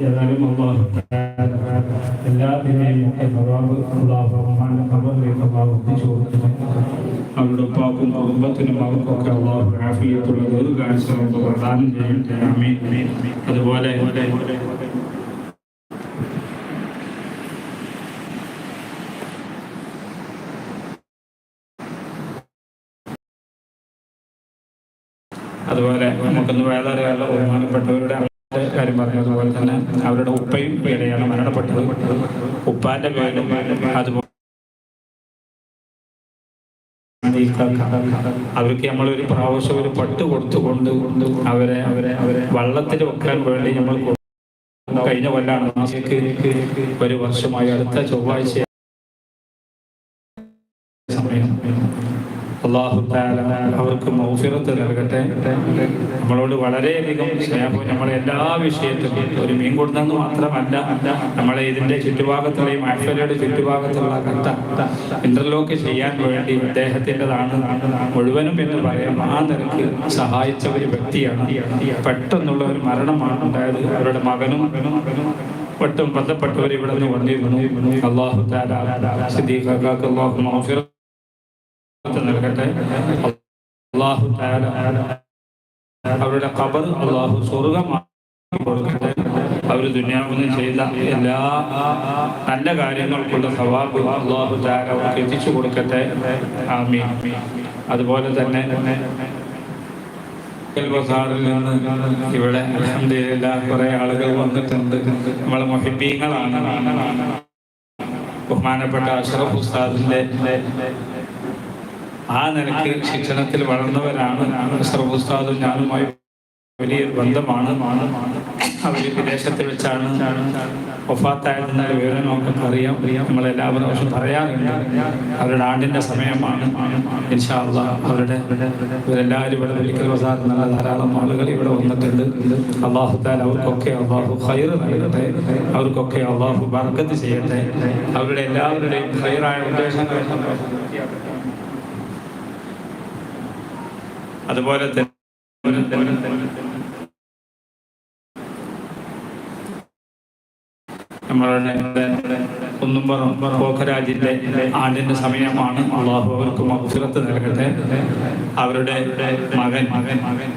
ഏതായാലും എല്ലാത്തിനെയും ഒക്കെ അവരുടെ ഉപ്പാക്കും കുടുംബത്തിനും അവർക്കൊക്കെ അള്ളാഹു ആഫിയത്തുള്ള അതുപോലെ അതുപോലെ നമുക്കൊന്ന് വേറെ ബഹുമാനപ്പെട്ടവരുടെ കാര്യം പറഞ്ഞു അതുപോലെ തന്നെ അവരുടെ ഉപ്പയും പേരെയാണ് മരണപ്പെട്ടത്. ഉപ്പാന്റെ പേരും അതുപോലെ അവർക്ക് നമ്മൾ ഒരു പ്രാവശ്യം ഒരു പട്ട് കൊടുത്തുകൊണ്ട് അവരെ അവരെ അവരെ വള്ളത്തിൽ വെക്കാൻ വേണ്ടി നമ്മൾ കഴിഞ്ഞ കൊല്ലാണ്. ഒരു വർഷമായി അടുത്ത ചൊവ്വാഴ്ച സമയം. അള്ളാഹു അവർക്ക് മൗഫിറത്ത് നൽകട്ടെ. നമ്മളോട് വളരെയധികം സ്നേഹം നമ്മളെ എല്ലാ വിഷയത്തിലും ഒരു മീൻ കൊടുത്തെന്ന് മാത്രമല്ല നമ്മളെ ഇതിന്റെ ചുറ്റുഭാഗത്തുള്ള മഹഫലയുടെ ചുറ്റുഭാഗത്തുള്ള കത്ത ഇന്റർലോക്ക് ചെയ്യാൻ വേണ്ടി അദ്ദേഹത്തിന്റെതാണ് മുഴുവനും എന്ന് പറയാം ആ നിരക്ക് സഹായിച്ച ഒരു വ്യക്തിയാണ്. പെട്ടെന്നുള്ള ഒരു മരണമാണ് ഉണ്ടായത്. അവരുടെ മകനും ഒട്ടും ബന്ധപ്പെട്ടവർ ഇവിടെ നിന്ന് വന്നിരുന്നു അള്ളാഹു മൗഫിറത്ത് നൽകട്ടെ. അള്ളാഹു അവരുടെ കബർ അള്ളാഹു സ്വർഗമാക്കി കൊടുക്കട്ടെ. അവർ ദുനിയാവിന് ചെയ്ത എല്ലാ നല്ല കാര്യങ്ങൾക്കുള്ള സവാബ് അള്ളാഹു തആല അവർക്ക് എത്തിച്ചു കൊടുക്കട്ടെ. ആമീൻ. അതുപോലെ തന്നെ ബസാറിൽ ഇവിടെ അൽഹംദുലില്ലാ കുറെ ആളുകൾ വന്നിട്ടുണ്ട്. നമ്മളെ മൊഹിബീങ്ങളാണ്. ബഹുമാനപ്പെട്ട അഷറഫ് ഉസ്താദിന്റെ ആ നിലയ്ക്ക് ശിക്ഷണത്തിൽ വളർന്നവരാണ്. അഷറഫ് ഉസ്താദും ഞാനുമായി വലിയ ബന്ധമാണ്. അവർ വിദേശത്ത് വെച്ചാണ് ഒഫാത്തായിരുന്ന വിവരം നമുക്കൊക്കെ അറിയാം. നമ്മളെല്ലാവരും പക്ഷെ പറയാറുണ്ട്. അവരുടെ ആണ്ടിന്റെ സമയമാണ്. ഇൻഷാള്ള അവരുടെ ഇവരെല്ലാവരും ഇവിടെ വിളിക്കൽ ബസാർ നല്ല ധാരാളം ആളുകൾ ഇവിടെ വന്നിട്ടുണ്ട്. അള്ളാഹുദാൻ അവർക്കൊക്കെ അള്ളാഹു ഖൈർ നൽകട്ടെ. അവർക്കൊക്കെ അള്ളാഹു ബർക്കത്ത് ചെയ്യട്ടെ. അവരുടെ എല്ലാവരുടെയും ഖൈറായ ഉദ്ദേശങ്ങൾ അതുപോലെ തന്നെ നമ്മളുടെ കുന്നുംപുറം പോഖരാജിന്റെ ആണ്ടിന്റെ സമയമാണ് അള്ളാഹു അവർക്ക് മഹുഫിറത്ത് നൽകട്ടെ. അവരുടെ മകൻ മകൻ മകൻ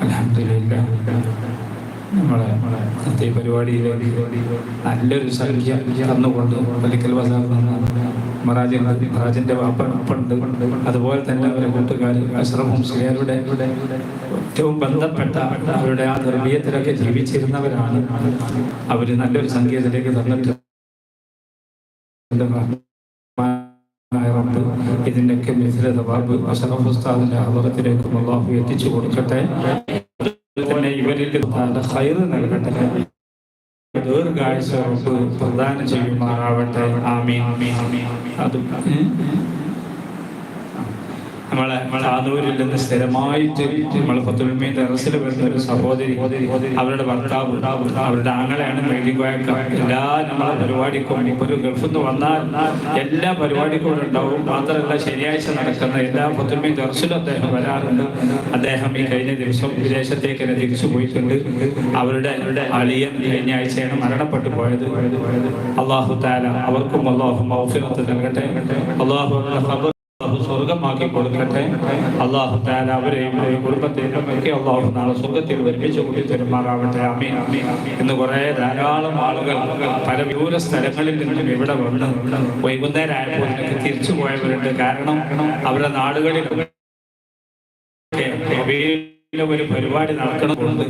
അൽഹംദുലില്ലാ നമ്മളെ ഇന്നത്തെ ഈ പരിപാടിയിലേക്ക് നല്ലൊരു സംഖ്യ തന്നുകൊണ്ട് പള്ളിക്കൽ ബസാർ മഹാരാജന്റെ മറാജിന്റെ വാപ്പണ്ട് അതുപോലെ തന്നെ അവരെ കൂട്ടുകാർ അശ്രമം സിയാരുടെ ഏറ്റവും ബന്ധപ്പെട്ട അവരുടെ ആ നിർഭീയത്തിലൊക്കെ ജീവിച്ചിരുന്നവരാണ്. അവർ നല്ലൊരു സംഖ്യത്തിലേക്ക് തന്നിട്ട് ഇതിന്റെയൊക്കെ മിഥില സവാബ് അഷറഫ് ഉസ്താദിന്റെ അപകടത്തിലേക്കും എത്തിച്ചു കൊടുക്കട്ടെ. തന്നെ ഇവരിൽ ഹൈറ് നൽകട്ടെ ദീർഘാഴ്ച പ്രദാനം ചെയ്യുമാറാവട്ടെ. ആമീൻ. അത് നമ്മളെ താനൂരിൽ നിന്ന് സ്ഥിരമായിട്ട് നമ്മൾ പത്തുൽമീൻ ടെറസിൽ വരുന്ന ഒരു സഹോദരി അവരുടെ ഭർത്താവ് അവരുടെ ആങ്ങളെയാണ് എല്ലാ നമ്മളെ പരിപാടിക്കും ഒരു ഗൾഫിൽ നിന്ന് വന്നാൽ എല്ലാ പരിപാടിക്കും ഉണ്ടാവും. മാത്രമല്ല ശനിയാഴ്ച നടക്കുന്ന എല്ലാ പത്തുൽമീൻ ടെറസിലും അദ്ദേഹം വരാറുണ്ട്. അദ്ദേഹം ഈ കഴിഞ്ഞ ദിവസം വിദേശത്തേക്ക് തന്നെ തിരിച്ചു പോയിട്ടുണ്ട്. അവരുടെ അളിയൻ കഴിഞ്ഞ ആഴ്ചയാണ് മരണപ്പെട്ടു പോയത്. അള്ളാഹു താല അവർക്കും അള്ളാഹു മൗഫിനത്ത് നൽകട്ടെ. അള്ളാഹു സ്വർഗമാക്കി കൊടുക്കട്ടെ അള്ളാഹു താല അവരെയും കുടുംബത്തെയും ഒക്കെ അള്ളാഹു നാളെ സ്വർഗത്തിൽ ഒരുമിച്ച് കൂടി തരുമാറാവട്ടെ അമീൻ ഇന്ന് കുറെ ധാരാളം ആളുകൾ പല ദൂര സ്ഥലങ്ങളിൽ നിന്നും ഇവിടെ വന്ന് വൈകുന്നേരം ആയപ്പോൾ തിരിച്ചു പോയവരുണ്ട് കാരണം അവരുടെ നാടുകളിൽ ഒരു പരിപാടി നടക്കണമുണ്ട്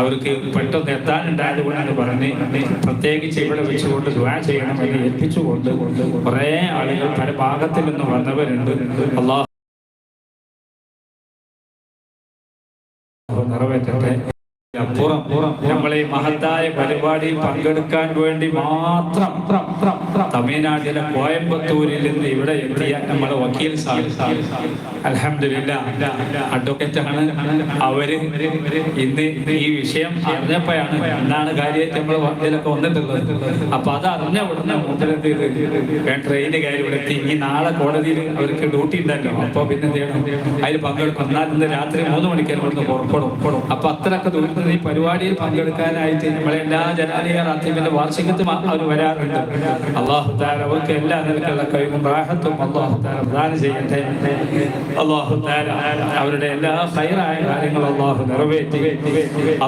അവർക്ക് പെട്ടെന്ന് എത്താനുണ്ടായത് കൊണ്ടാണ് പറഞ്ഞ് പ്രത്യേകിച്ച് ഇവിടെ വെച്ചുകൊണ്ട് ദ്വാ ചെയ്യണമെന്ന് ഏൽപ്പിച്ചുകൊണ്ട് കുറേ ആളുകൾ പല ഭാഗത്തിൽ നിന്ന് വന്നവരുണ്ട്. അള്ളാഹു നിറവേറ്റട്ടെ അപ്പുറം നമ്മളെ മഹത്തായ പരിപാടിയിൽ പങ്കെടുക്കാൻ വേണ്ടി മാത്രം തമിഴ്നാട്ടിലെ കോയമ്പത്തൂരിൽ നിന്ന് ഇവിടെ എത്തിയ നമ്മുടെ വക്കീൽ അലഹമില്ല അഡ്വക്കേറ്റ് ആണ്. അവർ ഇന്ന് ഈ വിഷയം അറിഞ്ഞപ്പോഴാണ് എന്നാണ് കാര്യമായിട്ട് നമ്മൾ ഇതിലൊക്കെ വന്നിട്ടുള്ളത്. അപ്പൊ അത് അറിഞ്ഞ ഉടനെ മുതലെന്ത് ട്രെയിന് കാര്യം ഇവിടെ എത്തി. ഈ നാളെ കോടതിയിൽ അവർക്ക് ഡ്യൂട്ടി ഉണ്ടല്ലോ. അപ്പൊ പിന്നെ എന്ത് ചെയ്യണം? അതിൽ പങ്കെടുക്കും. എന്നാൽ ഇന്ന് രാത്രി മൂന്ന് മണിക്കാർ ഇവിടുന്ന് പുറപ്പെടും. അപ്പൊ അത്രയൊക്കെ ദൂരത്ത് ഈ പരിപാടിയിൽ പങ്കെടുക്കാനായിട്ട് നമ്മളെ എല്ലാ റാത്തീമിന്റെ വാർഷികത്തും അവർ വരാറുണ്ട്. അള്ളാഹു അവർക്ക് എല്ലാ നിലക്കുള്ള കഴിവും റാഹത്തും അള്ളാഹു പ്രദാനം ചെയ്യട്ടെ. അള്ളാഹു അവരുടെ എല്ലാ ഹൈറായ കാര്യങ്ങളും അള്ളാഹു നിറവേറ്റി.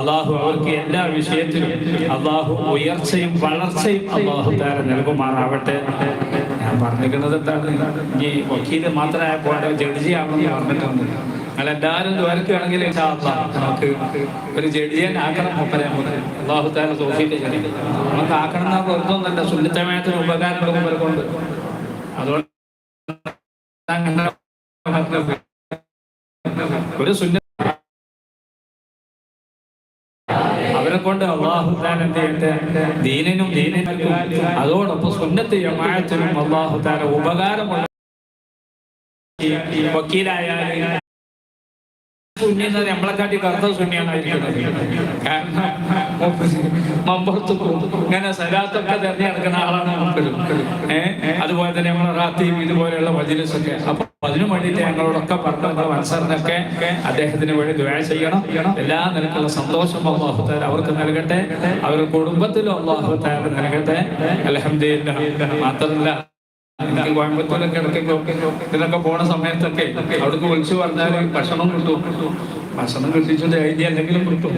അള്ളാഹു അവർക്ക് എല്ലാ വിഷയത്തിലും അള്ളാഹു ഉയർച്ചയും വളർച്ചയും അള്ളാഹു താല നൽകുമാറാവട്ടെ. ഞാൻ പറഞ്ഞിരിക്കുന്നത് എന്താണ്? ഈ വക്കീൽ മാത്രമായ പോലെ ജഡ്ജിയാണെന്ന് പറഞ്ഞിട്ടുണ്ട്. നിങ്ങൾ എല്ലാവരും ദ്വാരക്കുകയാണെങ്കിൽ നമുക്ക് ഒരു ജഡ്ജിയൻ ആക്കണം മുപ്പരെ നമുക്ക് ആക്കണം എന്നാ വെറുതൊന്നല്ല സുന്നിത്തമയത്തിന് ഉപകാരം കൊണ്ട്. അതുകൊണ്ട് ഒരു സുന്ന അവരെ കൊണ്ട് ദീനിനും ദീനിനും അതോടൊപ്പം സുന്നത്ത് യമായത്തിനും ഉപകാരമുള്ള വക്കീലായാലും സുന്നി എന്ന് പറഞ്ഞാൽ നമ്മളെക്കാട്ടി കറുത്ത സുന്നിയാണ് ഇരിക്കുന്നത്. കാരണം മമ്പുറത്ത് ഇങ്ങനെ സലാത്തൊക്കെ തെരഞ്ഞെടുക്കുന്ന ആളാണ് നമുക്കൊരു ഏഹ് അതുപോലെ തന്നെ നമ്മളെ റാത്തിയും ഇതുപോലെയുള്ള മജിലിസൊക്കെ. അപ്പൊ അതിനു വേണ്ടിയിട്ട് ഞങ്ങളോടൊക്കെ പറഞ്ഞ നമ്മുടെ മനസ്സറിനൊക്കെ അദ്ദേഹത്തിന് വേണ്ടി ദ്വേ ചെയ്യണം. എല്ലാ നിലക്കുള്ള സന്തോഷം അള്ളാഹുത്താൽ അവർക്ക് നൽകട്ടെ. അവരുടെ കുടുംബത്തിലും അള്ളാഹുത്താൽ നൽകട്ടെ. അലഹമ്മദില്ല മാത്രമല്ല കോയമ്പത്തൂരൊക്കെ ഇടയ്ക്കൊക്കെ ഇതിനൊക്കെ പോണ സമയത്തൊക്കെ അവിടേക്ക് വിളിച്ചു പറഞ്ഞാൽ ഭക്ഷണം കിട്ടും. ഭക്ഷണം കിട്ടിച്ചിട്ട് ഐഡിയ എന്തെങ്കിലും കിട്ടും.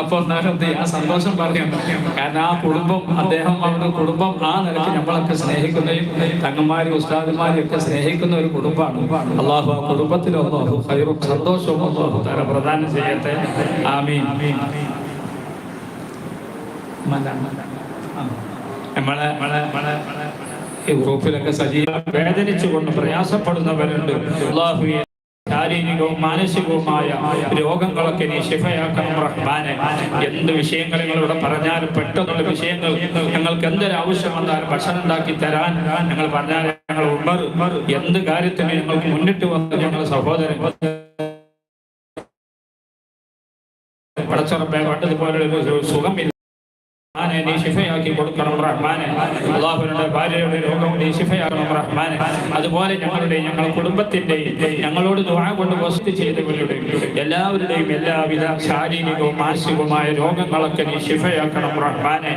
അപ്പൊ എന്നാലും ആ സന്തോഷം പറയാം കാരണം ആ കുടുംബം അദ്ദേഹം അവരുടെ കുടുംബം ആ നിലയ്ക്ക് നമ്മളൊക്കെ സ്നേഹിക്കുന്നതും തങ്ങന്മാരും ഉസ്താദുമാരും ഒക്കെ സ്നേഹിക്കുന്ന ഒരു കുടുംബമാണ്. അള്ളാഹു ആ കുടുംബത്തിൽ അള്ളാഹു ഹൈറും സന്തോഷവും അള്ളാഹു തല പ്രദാനം ചെയ്യട്ടെ. ആമീൻ. നമ്മളെ നമ്മളെ നമ്മളെ ഈ ഗ്രൂപ്പിലൊക്കെ സജീവ വേദനിച്ചുകൊണ്ട് പ്രയാസപ്പെടുന്നവരുണ്ട്. ശാരീരികവും മാനസികവുമായ രോഗങ്ങളൊക്കെ നീ ശിഫയാക്കണം എന്ത് വിഷയങ്ങൾ നിങ്ങളിവിടെ പറഞ്ഞാലും പെട്ടെന്നുള്ള വിഷയങ്ങൾ ഞങ്ങൾക്ക് എന്തൊരു ആവശ്യം വന്നാലും ഭക്ഷണം ഉണ്ടാക്കി തരാൻ ഞങ്ങൾ പറഞ്ഞാൽ ഞങ്ങൾ ഉമ്മർ എന്ത് കാര്യത്തിന് ഞങ്ങൾക്ക് മുന്നിട്ട് വന്ന് ഞങ്ങൾ സഹോദരൻ. പടച്ചുറപ്പെ പണ്ടതുപോലുള്ള ഒരു സുഖമില്ല. റഹ്മാനെ നീ ശിഫയാക്കി കൊടുക്കണം റഹ്മാനെ. അള്ളാഹുവിന്റെ ഭാര്യയുടെ രോഗം നീ ശിഫയാക്കണം റഹ്മാനെ. അതുപോലെ ഞങ്ങളുടെ ഞങ്ങളുടെ കുടുംബത്തിന്റെയും ഞങ്ങളോട് ദുആ കൊണ്ട് വസ്തു ചെയ്തവരുടെ എല്ലാവരുടെയും എല്ലാവിധ ശാരീരികവും മാനസികവുമായ രോഗങ്ങളൊക്കെ നീ ശിഫയാക്കണം റഹ്മാനെ.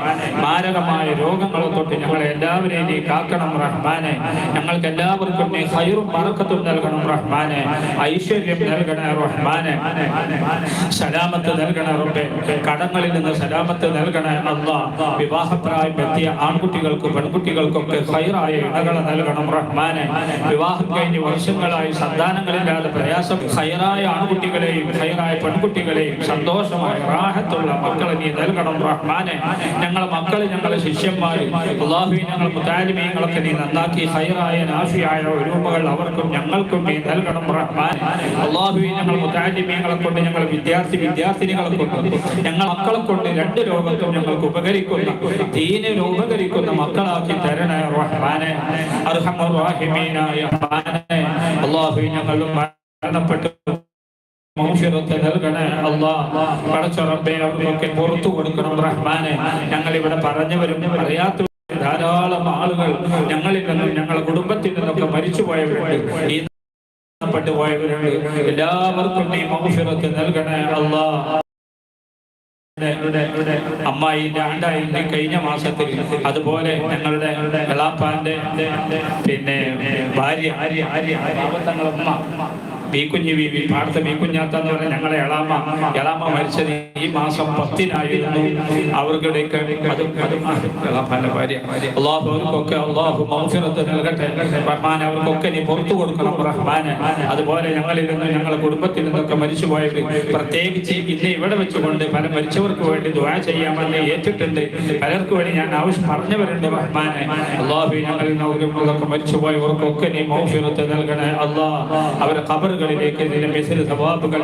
മാരകമായ രോഗങ്ങളെ തൊട്ട് ഞങ്ങളെ എല്ലാവരെയും നീ കാക്കണം റഹ്മാനെ. ഞങ്ങൾക്ക് എല്ലാവർക്കും നീ ഹൈറും പറക്കത്തും നൽകണം റഹ്മാനെ. ഐശ്വര്യം നൽകണ റഹ്മാനെ. സലാമത്ത് നൽകണ റബ്ബേ. കടങ്ങളിൽ നിന്ന് സലാമത്ത് നൽകണ അല്ലാ വിവാഹപ്രായം എത്തിയ ആൺകുട്ടികൾക്ക് പെൺകുട്ടികൾക്കൊക്കെ ഹൈറായ ഇണകളെ നൽകണം റഹ്മാനെ. വിവാഹം കഴിഞ്ഞ് വർഷങ്ങളായി സന്താനങ്ങളില്ലാതെ പ്രയാസം. ഹൈറായ ആൺകുട്ടികളെയും ഹൈറായ പെൺകുട്ടികളെയും സന്തോഷമായ റാഹത്തുള്ള മക്കളെ നീ നൽകണം റഹ്മാനെ. ഞങ്ങളെ മക്കളെ ഞങ്ങളെ ശിഷ്യന്മാർ അള്ളാഹു ഞങ്ങൾ മുതാലിമീങ്ങളൊക്കെ നീ നന്നാക്കി ഹൈറായ നാഫിയായ ഒരുമകൾ അവർക്കും ഞങ്ങൾക്കും നീ നൽകണം റഹ്മാൻ അള്ളാഹു ഞങ്ങൾ മുതാലിമീങ്ങളെ കൊണ്ട് ഞങ്ങൾ വിദ്യാർത്ഥി വിദ്യാർത്ഥിനികളെ കൊണ്ട് ഞങ്ങൾ മക്കളെ കൊണ്ട് രണ്ട് ലോകത്തും ഞങ്ങൾക്ക് ഉപകരിക്കുന്ന ദീന് ഉപകരിക്കുന്ന മക്കളാക്കി തരണേ റഹ്മാനെ അർഹമർ റഹീമീനായ റഹ്മാനെ. അള്ളാഹു ഞങ്ങളും മരണപ്പെട്ടു. അവർക്കൊക്കെ പുറത്തു കൊടുക്കണം റഹ്മാനെ. ഞങ്ങൾ ഇവിടെ പറഞ്ഞവരും അറിയാത്ത ധാരാളം ആളുകൾ ഞങ്ങളിൽ നിന്നും ഞങ്ങളുടെ കുടുംബത്തിൽ നിന്നൊക്കെ മരിച്ചു പോയവരുണ്ട്. ഈ പോയവരുണ്ട്. എല്ലാവർക്കും ഈ മൗഫിറത്ത് നൽകണേ അല്ലാ അമ്മായിന്റെ ആണ്ടായിന്റെ കഴിഞ്ഞ മാസത്തിൽ അതുപോലെ ഞങ്ങളുടെ എളാപ്പാന്റെ പിന്നെ ഭാര്യ പാവത്തങ്ങളമ്മ ബീക്കുഞ്ഞി ബീവി പാടത്തെ ബീക്കുഞ്ഞാത്ത എന്ന് പറഞ്ഞ ഞങ്ങളെ എളാമ എളാമ മരിച്ചത് ഈ മാസം പത്തിനായിരുന്നു. അവർക്കിടയ്ക്ക് അത് അള്ളാഹു അവർക്കൊക്കെ നൽകട്ടെ. റഹ്മാൻ അവർക്കൊക്കെ നീ പുറത്തു കൊടുക്കണം റഹ്മാന്. അതുപോലെ ഞങ്ങളിൽ ഞങ്ങളുടെ കുടുംബത്തിൽ നിന്നൊക്കെ മരിച്ചുപോയവർ പ്രത്യേകിച്ച് ഇന്ന് ഇവിടെ വെച്ചുകൊണ്ട് പല മരിച്ചവർക്ക് വേണ്ടി ദ്വാ ചെയ്യാമെന്ന് ഏറ്റിട്ടുണ്ട്. പലർക്ക് വേണ്ടി ഞാൻ ആവശ്യം പറഞ്ഞവരുണ്ട് റഹ്മാനെ. അള്ളാഹു ഞങ്ങളിൽ നിന്ന് മരിച്ചുപോയവർക്കൊക്കെ നീ മൗഫിറത്ത് നൽകണേ. അള്ളാഹ് അവരെ ഖബറുകൾ കബറുകളിലേക്ക് ഇതിന്റെ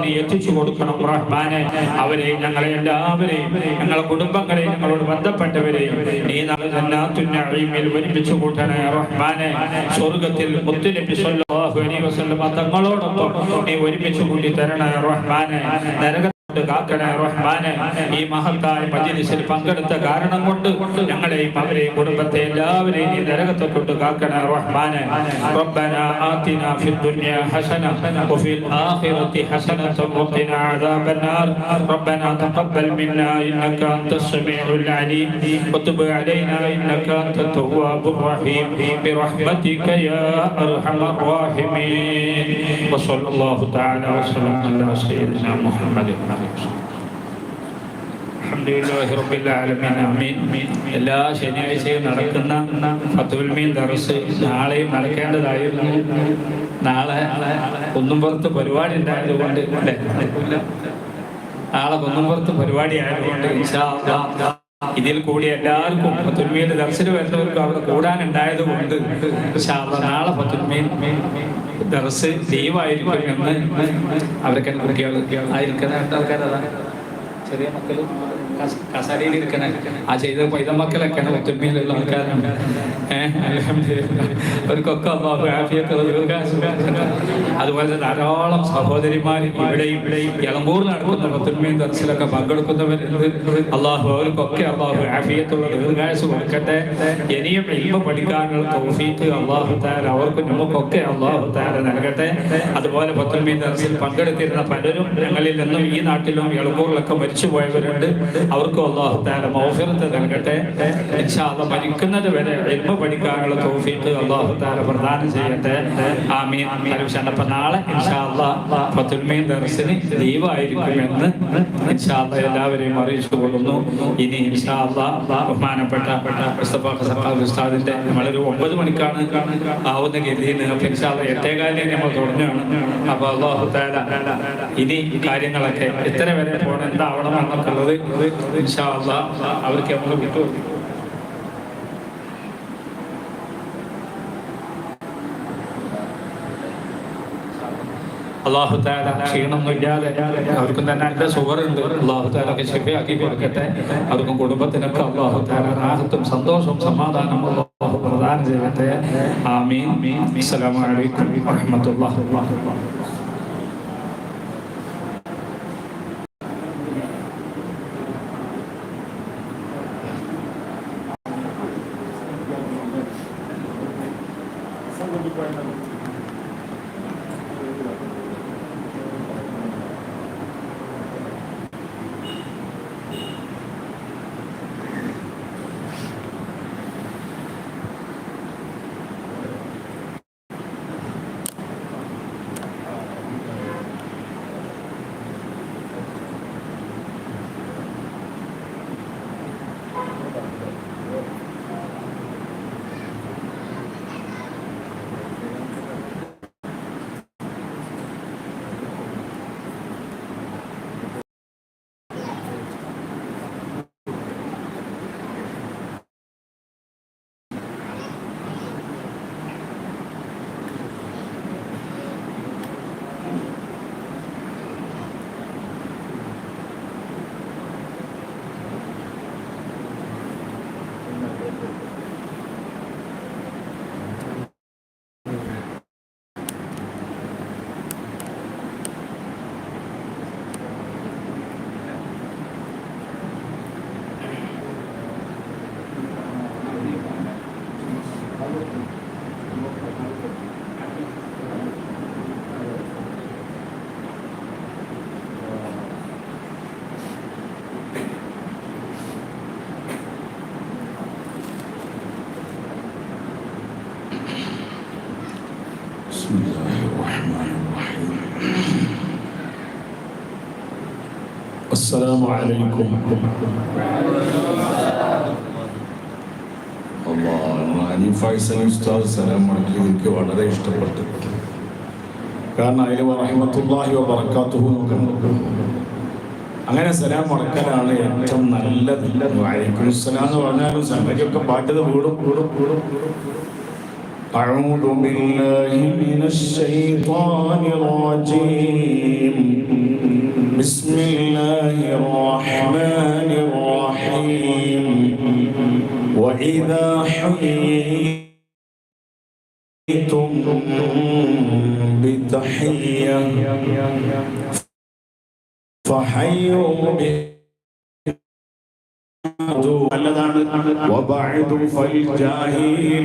നീ എത്തിച്ചു കൊടുക്കണം റഹ്മാനെ. അവരെ ഞങ്ങളെ എല്ലാവരെയും ഞങ്ങളുടെ കുടുംബങ്ങളെ ഞങ്ങളോട് ബന്ധപ്പെട്ടവരെയും നീ നാളെ ജന്നാത്തുന്നഈമിൽ ഒരുമിച്ച് കൂട്ടണേ റഹ്മാനെ. സ്വർഗത്തിൽ മുത്തുനബി സല്ലല്ലാഹു അലൈഹി വസല്ലം തങ്ങളോടൊപ്പം നീ ഒരുമിച്ച് കൂട്ടി തരണേ റഹ്മാനെ. നരക കാക്കണേ റഹ്മാനെ ഈ മഹത്തായ മജ്ലിസിൽ പങ്കെടുത്ത കാരണം കൊണ്ട് ഞങ്ങളെയും അവരെയും കുടുംബത്തെ എല്ലാവരെയും ഈ നരകത്തെ കൊണ്ട് കാക്കണേ റഹ്മാനെ ربنا آتنا في الدنيا حسنة وفي الآخرة حسنة وقنا عذاب النار ربنا تقبل منا إنك أنت السميع العليم وتب علينا إنك أنت التواب الرحيم برحمتك يا أرحم الراحمين وصلى الله تعالى وسلم على سيدنا محمد എല്ലാ ശനിയാഴ്ചയും നടക്കുന്ന ഫത്തുൽമീൻ ദർസ് നാളെയും നടക്കേണ്ടതായിരുന്നു. നാളെ കുന്നുംപുറത്ത് പരിപാടി ഉണ്ടായതുകൊണ്ട് നാളെ കുന്നുംപുറത്ത് പരിപാടി ആയതുകൊണ്ട് ഇതിൽ കൂടി എല്ലാവർക്കും ഫത്തുൽമീൻ ദർശനം വരുന്നവർക്കും അവിടെ കൂടാനുണ്ടായത് കൊണ്ട് പക്ഷെ നാളെ ഫത്തുൽമീൻ ദർസ് ലീവായിരിക്കും എന്ന് അവരൊക്കെ കുട്ടികൾ ആയിരിക്കുന്ന ആൾക്കാരതാണ് ചെറിയ മക്കൾ കസാരയിൽ ഇരിക്കണേ. ആ ചെയ്ത പൈത മക്കളൊക്കെയാണ് ഒത്തുമയിലുള്ള ആൾക്കാരാണ്. അവർക്കൊക്കെ. അതുപോലെ ധാരാളം സഹോദരിമാർ ഇവിടെയും ഇവിടെയും ഇളമ്പൂർ നടക്കുന്ന ഒത്തൊരുമയും ദർശനമൊക്കെ പങ്കെടുക്കുന്നവരുണ്ട് അള്ളാഹു അവർക്കൊക്കെ അള്ളാഹു ആഫിയത്തുള്ള ദീർഘായുസ് കൊടുക്കട്ടെ. ഇനിയും ഇൽമ പഠിക്കാനുള്ള തൗഫീഖ് അള്ളാഹു താര അവർക്ക് നമുക്കൊക്കെ അള്ളാഹു താര നൽകട്ടെ. അതുപോലെ ഒത്തൊരുമയും ദർശിൽ പങ്കെടുത്തിരുന്ന പലരും ഞങ്ങളിൽ നിന്നും ഈ നാട്ടിലും ഇളമ്പൂറിലൊക്കെ മരിച്ചു പോയവരുണ്ട് അവർക്കും അള്ളാഹു താല മൗഫിറത്ത് നൽകട്ടെ. ഇൻഷാ പഠിക്കുന്നത് വരെ എന്ത് പഠിക്കാനുള്ള തൗഫീഖ് അള്ളാഹു താല പ്രദാനം ചെയ്യട്ടെ. ആമീൻ. അപ്പം നാളെ ഇൻഷാ ദർശന ദർസിന് ലീവായിരിക്കുമെന്ന് എല്ലാവരെയും അറിയിച്ചു കൊള്ളുന്നു ഇനി ബഹുമാനപ്പെട്ട ഉസ്താദിന്റെ നമ്മളൊരു ഒമ്പത് മണിക്കാണ് ആവുന്ന ഗതിയിൽ അപ്പൊ ഇൻഷാ അല്ലാഹ് എട്ടേകാലിന് നമ്മൾ തുടങ്ങുകയാണ്. അപ്പൊ അള്ളാഹു താല ഇനി കാര്യങ്ങളൊക്കെ എത്ര വരെ പോകണം എന്താവണം എന്നൊക്കെ ഉള്ളത് ഇൻഷാ അല്ലാഹ് അവർക്ക് നമ്മൾ വിട്ടു അള്ളാഹു താല ക്ഷീണമൊന്നും ഇല്ലാതെ അവർക്കും തന്നെ നല്ല സുഖറുണ്ട് അള്ളാഹു താലൊക്കെ ശരിയാക്കി കൊടുക്കട്ടെ. അവർക്കും കുടുംബത്തിനൊക്കെ അള്ളാഹു താല രാഹത്തും സന്തോഷവും സമാധാനവും അള്ളാഹു പ്രദാനം ചെയ്യട്ടെ. ആമീൻ. അസ്സലാമലൈക്കും അലൈക്കും വറഹ്മത്തുള്ളാഹി السلام عليكم അള്ളാഹ് ഫൈസൽ ഉസ്താദ് സലാം മടക്കി എനിക്ക് വളരെ ഇഷ്ടപ്പെട്ടു കാരണം അതിൽ റഹ്മത്തുള്ളാഹി വബറകാതുഹു നോക്കുന്നുണ്ട് അങ്ങനെ സലാം മടക്കലാണ് ഏറ്റവും നല്ലത് വഅലൈക്കും സലാം എന്ന് പറഞ്ഞാലും സംഗതിയൊക്കെ പാട്ടത് കൂടും കൂടും കൂടും കൂടും أعوذ بالله من الشيطان الرجيم بسم الله الرحمن الرحيم. وإذا حييتم بتحية فحيوا به وبعد فالجاهل